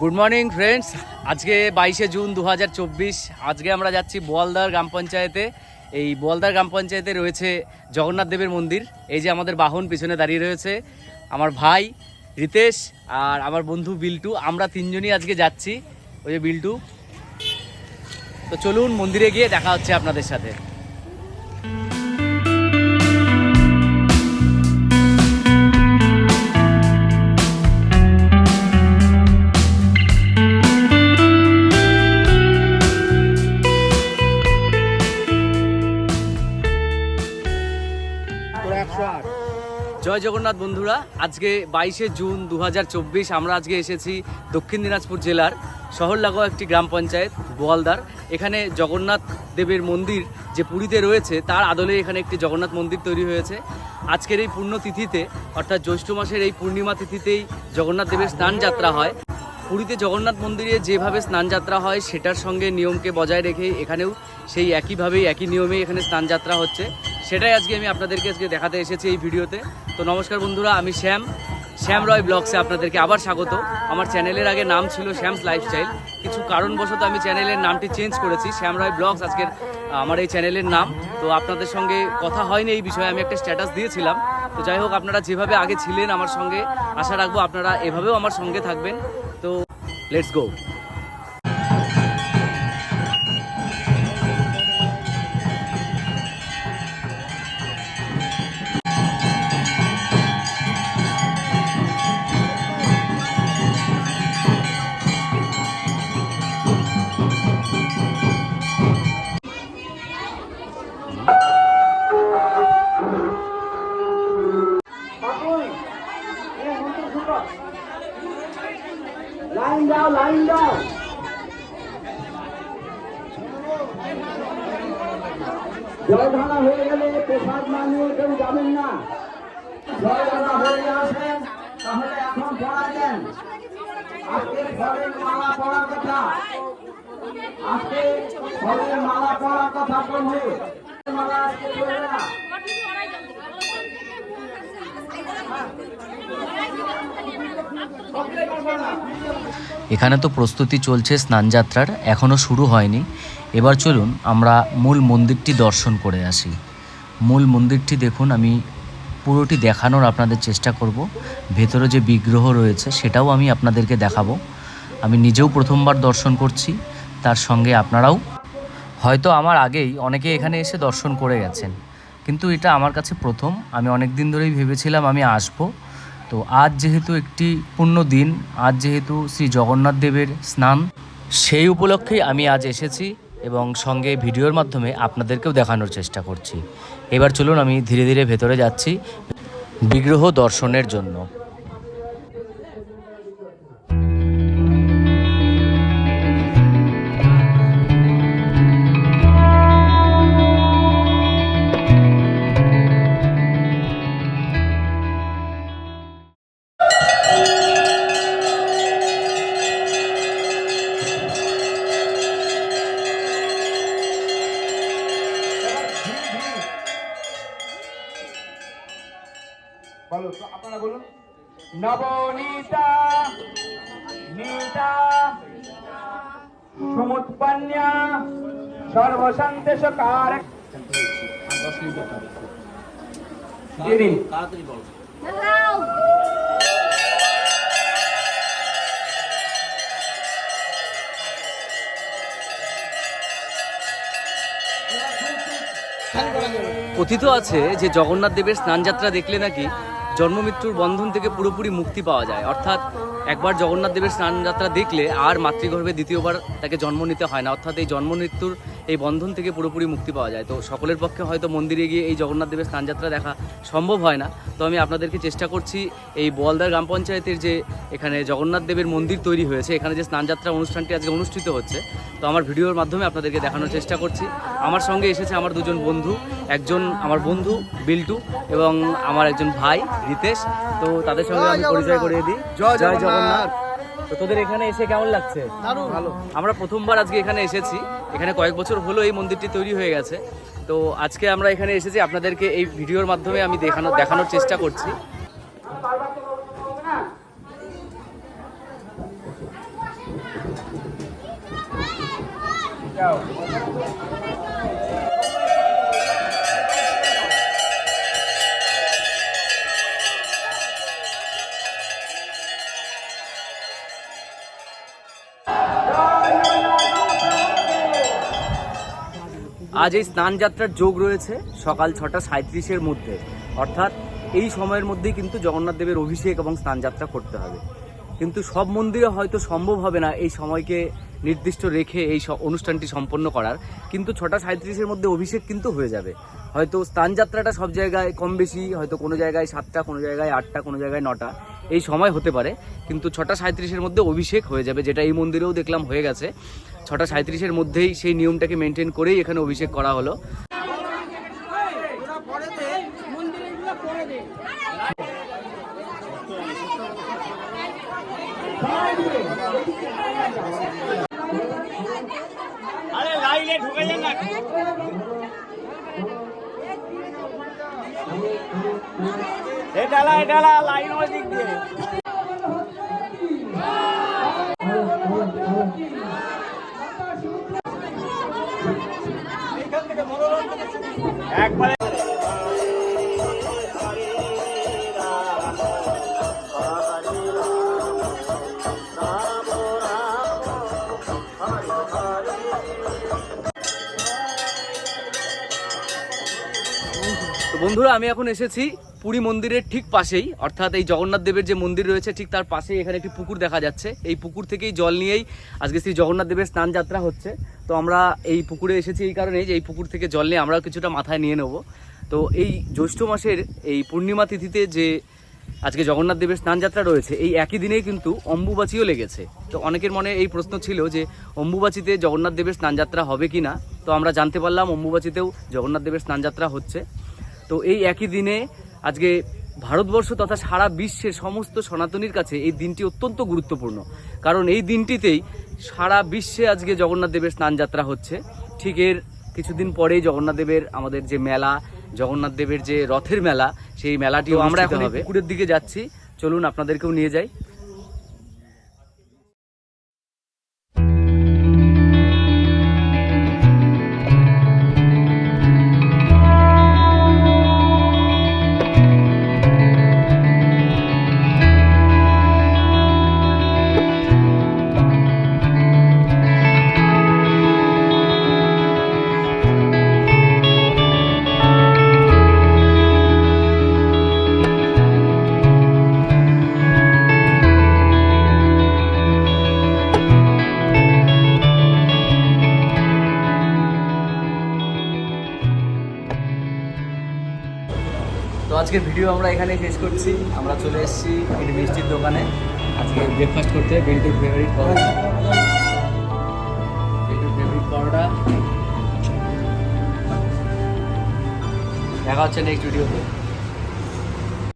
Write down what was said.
Good morning friends আজকে বাইশে June দু হাজার চব্বিশ। আজকে আমরা যাচ্ছি বোয়ালদার গ্রাম পঞ্চায়েতে। এই বোয়ালদার গ্রাম পঞ্চায়েতে রয়েছে জগন্নাথ দেবের মন্দির। এই যে আমাদের বাহন পিছনে দাঁড়িয়ে রয়েছে, আমার ভাই রিতেশ আর আমার বন্ধু বিল্টু। আমরা তিনজনই আজকে যাচ্ছি। ওই যে বিল্টু। তো চলুন মন্দিরে গিয়ে দেখা হচ্ছে আপনাদের সাথে। জয় জগন্নাথ বন্ধুরা, আজকে বাইশে জুন দু হাজার চব্বিশ আমরা আজকে এসেছি দক্ষিণ দিনাজপুর জেলার শহর লাগোয়া একটি গ্রাম পঞ্চায়েত বোয়ালদার এখানে জগন্নাথ দেবের মন্দির যে পুরীতে রয়েছে, তার আদলে এখানে একটি জগন্নাথ মন্দির তৈরি হয়েছে। আজকের এই পুণ্যতিথিতে, অর্থাৎ জ্যৈষ্ঠ মাসের এই পূর্ণিমা তিথিতেই জগন্নাথ দেবের স্নান যাত্রা হয়। পুরীতে জগন্নাথ মন্দিরে যেভাবে স্নান যাত্রা হয়, সেটার সঙ্গে নিয়মকে বজায় রেখে এখানেও সেই একইভাবেই, একই নিয়মেই এখানে স্নান যাত্রা হচ্ছে। সেটাই আজকে আমি আপনাদেরকে আজকে দেখাতে এসেছি এই ভিডিওতে। তো নমস্কার বন্ধুরা, আমি শ্যাম। শ্যাম রয় ব্লগসে আপনাদেরকে আবার স্বাগত। আমার চ্যানেলের আগে নাম ছিল শ্যামস লাইফস্টাইল। কিছু কারণবশত আমি চ্যানেলের নামটি চেঞ্জ করেছি। শ্যাম রয় ব্লগস আজকের আমার এই চ্যানেলের নাম। তো আপনাদের সঙ্গে কথা হয়নি এই বিষয়ে, আমি একটা স্ট্যাটাস দিয়েছিলাম। তো যাই হোক, আপনারা যেভাবে আগে ছিলেন আমার সঙ্গে, আশা রাখব আপনারা এভাবেও আমার সঙ্গে থাকবেন। তো লেটস গো। জয় ধারা হয়ে গেলে প্রসাদ না নিয়ে কেউ যাবেন না। জয়ধারা হয়ে আসেন তাহলে এখন পড়া দেন আজকে ফলের মালা পড়ার কথা। আজকে ফলের মালা পড়ার কথা বলছে মালা আজকে পড়বে না এখানে তো প্রস্তুতি চলছে স্নানযাত্রার এখনও শুরু হয়নি। এবার চলুন আমরা মূল মন্দিরটি দর্শন করে আসি। মূল মন্দিরটি দেখুন, আমি পুরোটি দেখানোর আপনাদের চেষ্টা করব। ভেতরে যে বিগ্রহ রয়েছে, সেটাও আমি আপনাদেরকে দেখাবো। আমি নিজেও প্রথমবার দর্শন করছি, তার সঙ্গে আপনারাও। হয়তো আমার আগেই অনেকে এখানে এসে দর্শন করে গেছেন, কিন্তু এটা আমার কাছে প্রথম। আমি অনেক দিন ধরেই ভেবেছিলাম আমি আসব। তো আজ যেহেতু একটি পূর্ণ দিন, আজ যেহেতু শ্রী জগন্নাথ দেবের স্নান, সেই উপলক্ষেই আমি আজ এসেছি এবং সঙ্গে ভিডিওর মাধ্যমে আপনাদেরকেও দেখানোর চেষ্টা করছি। এবার চলুন আমি ধীরে ধীরে ভেতরে যাচ্ছি বিগ্রহ দর্শনের জন্য। আপনারা বলুন। নবনীতা নীতা সমুৎপন্যা সর্বসন্দেশকার দিয়ে দিন কথিত আছে যে জগন্নাথ দেবের স্নানযাত্রা দেখলে নাকি জন্মমৃত্যুর বন্ধন থেকে পুরোপুরি মুক্তি পাওয়া যায়। অর্থাৎ একবার জগন্নাথ দেবের স্নানযাত্রা দেখলে আর মাতৃগর্ভে দ্বিতীয়বার তাকে জন্ম নিতে হয় না। অর্থাৎ এই জন্ম মৃত্যুর এই বন্ধন থেকে পুরোপুরি মুক্তি পাওয়া যায়। তো সকলের পক্ষে হয়তো মন্দিরে গিয়ে এই জগন্নাথ দেবের স্নানযাত্রা দেখা সম্ভব হয় না। তো আমি আপনাদেরকে চেষ্টা করছি এই বোয়ালদার গ্রাম পঞ্চায়েতের যে এখানে জগন্নাথ দেবের মন্দির তৈরি হয়েছে এখানে যে স্নানযাত্রা অনুষ্ঠানটি আজকে অনুষ্ঠিত হচ্ছে তো আমার ভিডিওর মাধ্যমে আপনাদেরকে দেখানোর চেষ্টা করছি। আমার সঙ্গে এসেছে আমার দুজন বন্ধু একজন আমার বন্ধু বিল্টু এবং আমার একজন ভাই রিতেশ। তো তাদের সঙ্গে আমি পরিচয় করিয়ে দিই। জয় জগন্নাথ। তো তোদের এখানে এসে কেমন লাগছে? ভালো। আমরা প্রথমবার আজকে এখানে এসেছি। এখানে কয়েক বছর হলো এই মন্দিরটি তৈরি হয়ে গেছে। তো আজকে আমরা এখানে এসেছি আপনাদেরকে এই ভিডিওর মাধ্যমে আমি দেখানো দেখানোর চেষ্টা করছি। আজ এই স্নান যাত্রার যোগ রয়েছে সকাল ছটা সাঁত্রিশের মধ্যে। অর্থাৎ এই সময়ের মধ্যেই কিন্তু জগন্নাথ দেবের অভিষেক এবং স্নান যাত্রা করতে হবে। কিন্তু সব মন্দিরে হয়তো সম্ভব হবে না এই সময়কে নির্দিষ্ট রেখে এই অনুষ্ঠানটি সম্পন্ন করার। কিন্তু ছটা সাঁত্রিশের মধ্যে অভিষেক কিন্তু হয়ে যাবে। হয়তো স্নান যাত্রাটা সব জায়গায় কম বেশি, হয়তো কোনো জায়গায় সাতটা, কোনো জায়গায় আটটা, কোনো জায়গায় নটা। এই সময় হতে পারে, কিন্তু ছটা সাঁত্রিশের মধ্যে অভিষেক হয়ে যাবে, যেটা এই মন্দিরেও দেখলাম হয়ে গেছে। ছটা সাঁত্রিশের মধ্যেই সেই নিয়মটাকে মেনটেন করেই এখানে অভিষেক করা হলো। এটালা লাইন দিক দিয়ে। বন্ধুরা আমি এখন এসেছি পুরী মন্দিরের ঠিক পাশেই, অর্থাৎ এই জগন্নাথ দেবের যে মন্দির রয়েছে, ঠিক তার পাশেই এখানে একটি পুকুর দেখা যাচ্ছে। এই পুকুর থেকেই জল নিয়েই আজকে শ্রী জগন্নাথ দেবের স্নান যাত্রা হচ্ছে। তো আমরা এই পুকুরে এসেছি এই কারণে যে এই পুকুর থেকে জল নিয়ে আমরাও কিছুটা মাথায় নিয়ে নেব। তো এই জ্যৈষ্ঠ মাসের এই পূর্ণিমা তিথিতে যে আজকে জগন্নাথ দেবের স্নান যাত্রা রয়েছে, এই একই দিনেই কিন্তু অম্বুবাচিও লেগেছে। তো অনেকের মনে এই প্রশ্ন ছিল যে, অম্বুবাচিতে জগন্নাথ দেবের স্নান যাত্রা হবে কি না তো আমরা জানতে পারলাম অম্বুবাচিতেও জগন্নাথ দেবের স্নান যাত্রা হচ্ছে। তো এই একই দিনে আজকে ভারতবর্ষ তথা সারা বিশ্বের সমস্ত সনাতনীর কাছে এই দিনটি অত্যন্ত গুরুত্বপূর্ণ। কারণ এই দিনটিতেই সারা বিশ্বে আজকে জগন্নাথ দেবের স্নান যাত্রা হচ্ছে। ঠিক এর কিছুদিন পরেই জগন্নাথ দেবের আমাদের যে মেলা জগন্নাথ দেবের যে রথের মেলা সেই মেলাটিও আমরা এখন পুকুরের দিকে যাচ্ছি। চলুন আপনাদেরকেও নিয়ে যাই। আজকের ভিডিও আমরা এখানে শেষ করছি। আমরা চলে এসেছি একটি মিষ্টির দোকানে। আজকে ব্রেকফাস্ট করতে বেরিতে ফেভারিট পরোটা। দেখা হচ্ছে নেক্সট ভিডিওতে